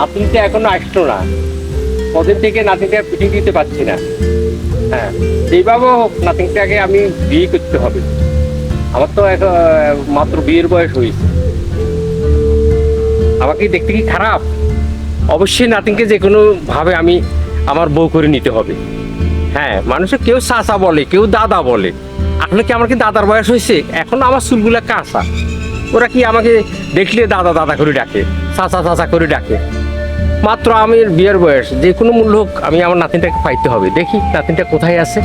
নাতিনটা এখনও আসলো না। কদিন থেকে নাতিনটা পিঠে দিতে পারছি না। হ্যাঁ যেভাবে হোক নাতিনটাকে আমি বিয়ে করতে হবে। আমার তো এখন মাত্র বিয়ের বয়স হয়েছে। আমাকে দেখতে কি খারাপ? অবশ্যই নাতিনকে যে কোনো ভাবে আমি আমার বউ করে নিতে হবে। হ্যাঁ মানুষের কেউ চাচা বলে, কেউ দাদা বলে। আসলে কি আমার কি দাদার বয়স হয়েছে? এখন আমার চুলগুলা কাঁচা। ওরা কি আমাকে দেখলে দাদা দাদা করে ডাকে, চাচা চাচা করে ডাকে? মাত্র আমি বিয়ের বয়স। যে কোনো মূল্য হোক, আমি আমার নাতিনটাকে পাইতে হবে। দেখি নাতিনটা কোথায় আছে।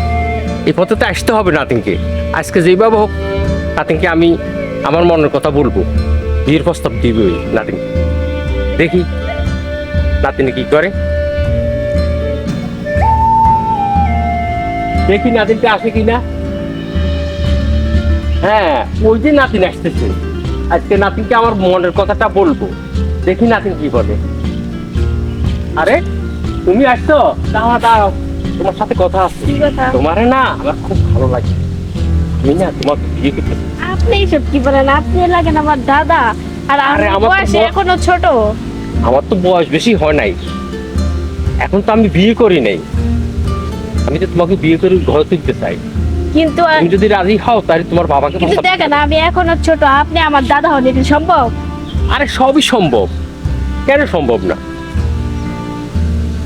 এই পথে তো আসতে হবে নাতিনকে। আজকে যেভাবে হোক, নাতিনকে আমি আমার মনের কথা বলব। বিয়ের প্রস্তাব দিবে ওই নাতিনকে। দেখি নাতিনি কি করে। দেখি নাতিনটা আসে কিনা। হ্যাঁ ওই যে নাতিন আসতেছে। আজকে নাতিনকে আমার মনের কথাটা বলব। দেখি নাতিন কি বলে। আরে তুমি আসছো? দাঁড়া দাঁড়াও। তোমার সাথে কথা আছে। তোমারে না আমার খুব ভালো লাগে। আমি না তোমাকে বিয়ে করতে আপনি এইসব কি বলেন? আপনি লাগেন আমার দাদা। আর আরে, আমার বয়সে এখনও ছোট। আমার তো বয়স বেশি হয় নাই। এখন তো আমি বিয়ে করি নাই। আমি তো তোমাকে বিয়ে করে ঘর তুলতে চাই। কিন্তু তুমি যদি রাজি হও তাহলে তোমার বাবাকে কিন্তু দেখেন আমি এখনও ছোট। আপনি আমার দাদা হন এটা সম্ভব? আরে সবই সম্ভব। কেন সম্ভব না?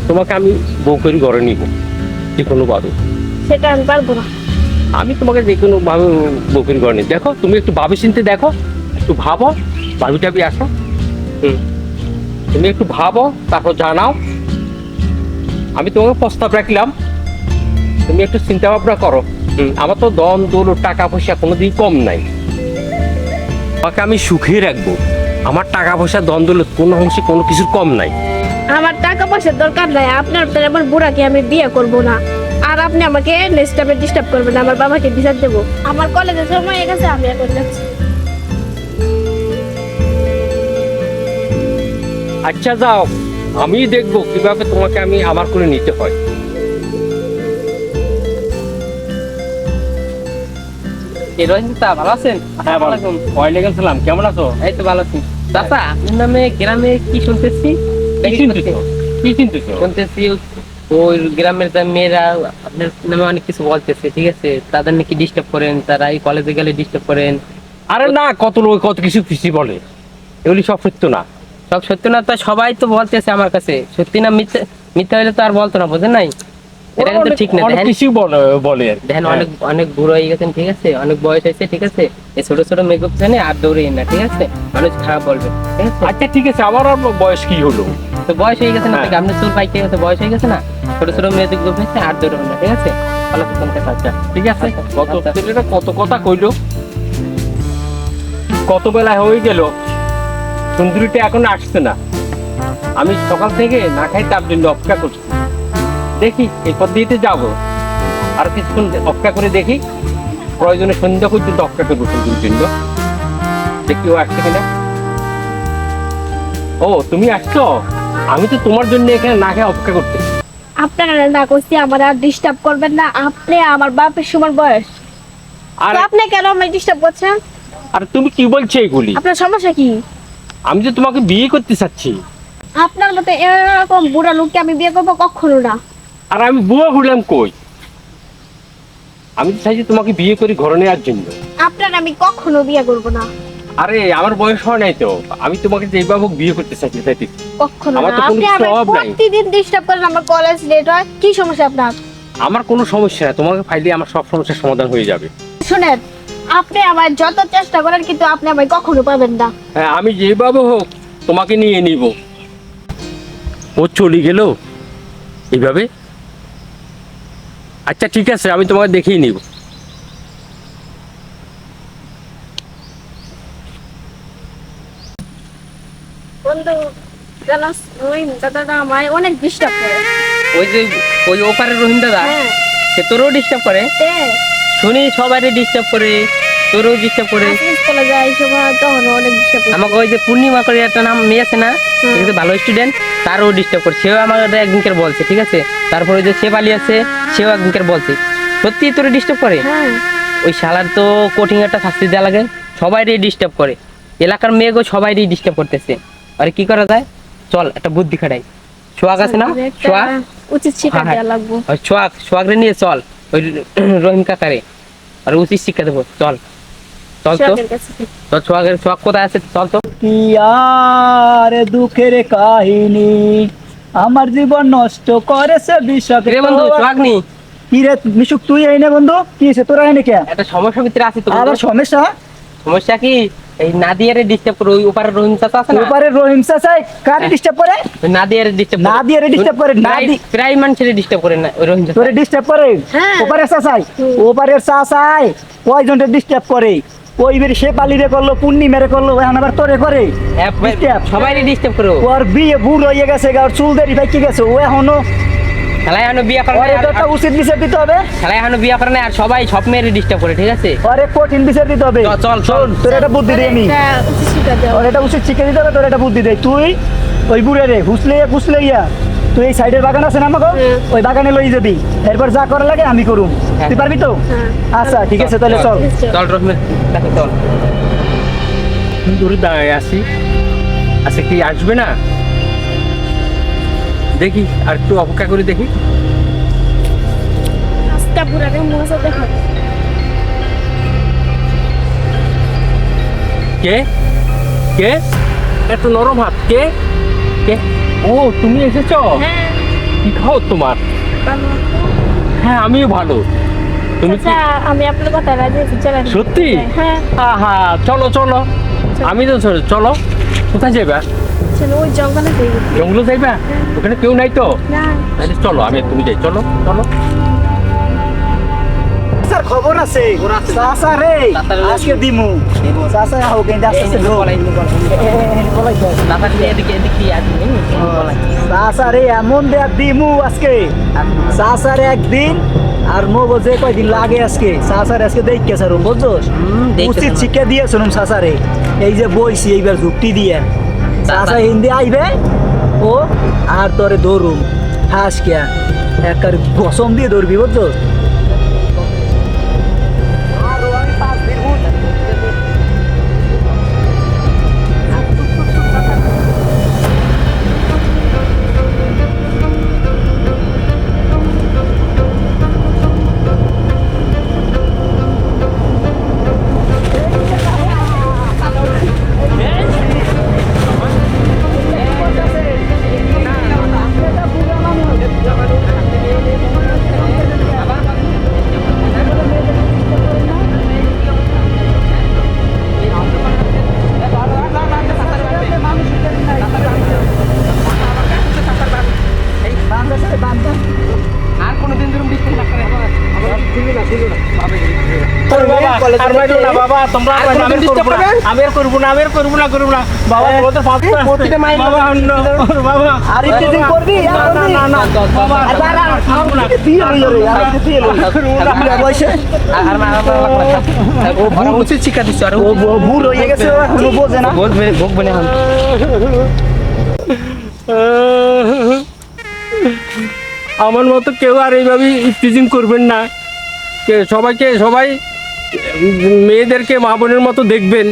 তোমাকে আমি বউ করে ঘরে নিব যে কোনো ভাবে সেটা আমি পারব না। আমি তোমাকে যে কোনো ভাবে বউ করে ঘরে নিই দেখো তুমি একটু ভাবি চিনতে দেখো একটু ভাবো ভাবি টাবি আসো। হুম। তুমি একটু ভাবো তারপর জানাও। আমি তোমাকে প্রস্তাব রাখলাম। তুমি একটু চিন্তা ভাবনা করো আমার তো দম দোল টাকা পয়সা কোনোদিন কম নাই। তোমাকে আমি সুখে রাখব। আমার টাকা পয়সা দম দোল কোনো অংশে কোনো কিছুর কম নাই। আমার টাকা পয়সার দরকার নাই আপনার তো এমন বুড়াকে আমি বিয়ে করব না। আর আপনি আমাকে নেক্সট টাইমে ডিস্টার্ব করবেন না আমার বাবাকে বিচার দেবো। আমার কলেজের সময় হয়ে গেছে আমি এখন যাচ্ছি। আচ্ছা যাও আমি দেখব কীভাবে তোমাকে আমি আমার করে নিতে হয়। ভালো আছেন? হ্যাঁ ভালো। ওয়ালাইকুম সালাম কেমন আছো? এই তো ভালো আছি। দাদা আপনার নামে গ্রামে কি শুনতেছি? কি চিন্তিত কি চিন্তিত শুনতেছি ওই গ্রামের যা মেয়েরা আপনার নামে অনেক কিছু বলতেছে ঠিক আছে? তাদের নাকি ডিস্টার্ব করেন তারা এই কলেজে গেলে ডিস্টার্ব করেন। আরে না কত লোক কত কিছু খুশি বলে। এগুলি সব সত্য না। সব সত্য না তা সবাই তো বলতেছে আমার কাছে। সত্যি না মিথ্যা? মিথ্যা হলে তো আর বলতো না বোঝেন নাই? এটা কিন্তু ঠিক না। দেখেন কিছু বলে বলে আর কি। দেখেন হ্যাঁ। অনেক অনেক বুড়ো হয়ে গেছেন ঠিক আছে? অনেক বয়স হয়েছে ঠিক আছে? এই ছোট ছোট মেকআপ জানে আর দৌড়ে না ঠিক আছে? মানুষ খারাপ বলবে ঠিক আছে? আচ্ছা ঠিক আছে আমার বয়স কি হলো? তো বয়স হয়ে গেছে না হ্যাঁ। চুল পাইতে গেছে বয়স হয়ে গেছে না? ছোট ছোট মেয়েদের গ্রুপ হয়েছে আর দৌড়ো না ঠিক আছে? ভালো থাকুন আচ্ছা ঠিক আছে? আচ্ছা, কত আচ্ছা। ছেলেটা কত কথা কইলো? কত বেলা হয়ে গেল? সুন্দরীটা এখন আসছে না। আমি সকাল থেকে না খাই তার জন্য অপেক্ষা করছি। দেখি এরপর দিতে যাব। আর কিছুক্ষণ অপেক্ষা করে দেখি প্রয়োজনে সন্ধ্যা পর্যন্ত অপেক্ষা করব সুন্দরীর জন্য দেখি ও আসছে কিনা। ও তুমি আসছো? আমি তো তোমার জন্য এখানে না খেয়ে অপেক্ষা আপনারা না করছি আমার আর ডিস্টার্ব করবেন না। আপনি আমার বাপের সমান বয়স। আর আপনি কেন আমায় ডিস্টার্ব করছেন? আর তুমি কি বলছো এগুলি? আপনার সমস্যা কি? আমি তো তোমাকে বিয়ে করতে চাচ্ছি। আপনার মতো এরকম বুড়া লোককে আমি বিয়ে করব কখনো না। আর আমি বুয়া হলাম কই? আমি তো চাইছি তোমাকে বিয়ে করে ঘরে নেওয়ার জন্য। আপনার আমি কখনো বিয়ে করব না। আরে আমার বয়স হয় নাই তো। আমি তোমাকে যেভাবে হোক বিয়ে করতে তাই ঠিক। কখনো আমার তো কোনো স্বভাব নাই। প্রতিদিন ডিস্টার্ব করেন আমার কলেজ লেট হয়। কি সমস্যা আপনার? আমার কোনো সমস্যা নাই। তোমাকে ফাইলে আমার সব সমস্যার সমাধান হয়ে যাবে। শুনেন আপনি আমার যত চেষ্টা করেন কিন্তু আপনি আমায় কখনো পাবেন না। হ্যাঁ আমি যেভাবে হোক তোমাকে নিয়ে নিব। ও চলে গেল? এইভাবে? আচ্ছা ঠিক আছে আমি তোমাকে দেখিয়ে নিব। বন্ধু জানাস দাদাটা আমায় অনেক ডিস্টার্ব করে। ওই যে ওই ওপারের রহিম দাদা হ্যাঁ। সে তোরও ডিস্টার্ব করে? তে শুনি সবাই ডিস্টার্ব করে। তোরও ডিস্টার্ব করে। স্কুলে যাই সময় তখন অনেক ডিস্টার্ব করে আমাকে ওই যে পূর্ণিমা করে একটা নাম মেয়ে আছে না ঠিক আছে ভালো স্টুডেন্ট তারও ডিস্টার্ব করছে। সেও আমাকে একদিনকে বলছে ঠিক আছে? তারপরে ওই যে শেফালি আছে সেও একদিনকে বলছে। সত্যি তোরে ডিস্টার্ব করে? হ্যাঁ। ওই শালার তো কঠিন একটা শাস্তি দেওয়া লাগে সবাইরই ডিস্টার্ব করে। এলাকার মেয়েগো সবাইরই ডিস্টার্ব করতেছে। আর কি করা যায়? চল একটা বুদ্ধি খাটাই। সোহাগ আছে না? সোহাগ উচিত শিক্ষা হ্যাঁ, হ্যাঁ। দেওয়া লাগবো। ওই সোহাগ সোহাগরে নিয়ে চল। ওই রহিম কাকারে। আর উচিত শিক্ষা দেবো। চল। চল তো। শিক্ষকের কাছে। চল সোহাগের সোহাগ কোথায় আছে? চল তো। কি আর দুঃখের কাহিনী আমার জীবন নষ্ট করেছে বিষক রে বন্ধু সোহাগ নি কি রে মিশুক তুই এই না বন্ধু। কি হয়েছে? তোরা এনে কে? একটা সমস্যা ভিতরে আছে তো আবার সমস্যা? সমস্যা কি? এই নাদিয়ারে ডিস্টার্ব করে ওই ওপারে রহিম চাচা আছে না? ওপারে রহিম কারে ডিস্টার্ব করে? ওই নাদিয়ারে ডিস্টার্ব নাদিয়ারে disturb করে, নাদি- প্রায় মানুষের ডিস্টার্ব করে না ওই রহিম চাচা। তোরে ডিস্টার্ব করে? হ্যাঁ। ওপারে চাচাই। ওপারে চাচাই কয়জনটা ডিস্টার্ব করে? ওই বের সে পালিরে করল পূর্ণিমারে করল এখন আবার তোরে করে? হ্যাঁ, সবাই ডিস্টার্ব করে। ওর বিয়ে বুড় হয়ে গেছে ওর চুল দেরি পাইকে গেছে ও এখনও বিয়া করে আর- উচিত বিচার দিতে হবে। বিয়া করে না আর সবাই সব মেয়ের ডিস্টার্ব করে ঠিক আছে? ওরে কঠিন বিচার দিতে হবে। চল, চল। তোর একটা বুদ্ধি দিই আমি। ওর একটা উচিত শিখে দিতে হবে তোর একটা বুদ্ধি দেয় তুই ওই বুড়ে রে হুসলে ফুসলে ইয়া তুই এই সাইডের বাগান আছে না আমাকে ওই বাগানে লই যাবি। এরপর যা করা লাগে আমি করুম। হ্যাঁ। তুই পারবি তো? হ্যাঁ। আচ্ছা ঠিক আছে তাহলে চল। চল। চল দূরে দাঁড়ায় আসি আচ্ছা কি আসবে না? দেখি আর একটু অপেক্ষা করে দেখো। কে? কে? এত নরম হাত। কে? কে? ও তুমি এসেছ? হ্যাঁ। কি খাও তোমার? হ্যাঁ আমিও ভালো। তুমি আচ্ছা আমি আপনার কথা রাজি সত্যি? হ্যাঁ। আহা চলো চলো। আমি তো চলো, চলো। কোথায় যাইবা? চলো ওই জঙ্গলে যাইবা জঙ্গলে যাইবা? ওখানে কেউ নাই তো? না। চলো আমি তুমি যাই। চলো চলো। স্যার খবর আছে? চাচা রে আজকে দিমু। চাচা হোক কিন্তু আস্তে চাচা রে এমন দেখ দিমু আজকে। চাচার একদিন আর মগো যে কয়দিন লাগে আজকে। চাচার আজকে দেখকে স্যার বুঝছোস? উচিত। শিক্ষা দিয়ে শুনুন চাচারে এই যে বইছি এইবার যুক্তি দিয়ে। চাচা- হিন্দি আইবে? ও আর তোরে ধরুম। হাস কিয়া একবার গসম দিয়ে ধরবি বুঝছোস? আর মাইরো না বাবা তোমরা আর আর কোনো আমি আর না। আমি আর না আমি আর না করব না। বাবা এ, পাপ প্রতিটা মাইল- বাবা অন্য বাবা। আর একটু দিন করবি? না না না না বাবা আর দাঁড়া, আর একটু দিয়ে লই রে, আর একটু দিয়ে লই। বুড়া বয়সে? আর মা ও আর বুড় হয়ে গেছে ও বোঝে না। বলবে ভোগবে না। আমার মতো কেউ আর এইভাবে টিচিং করবেন না। কে সবাইকে সবাই মেয়েদেরকে মা বোনের মতো দেখবেন।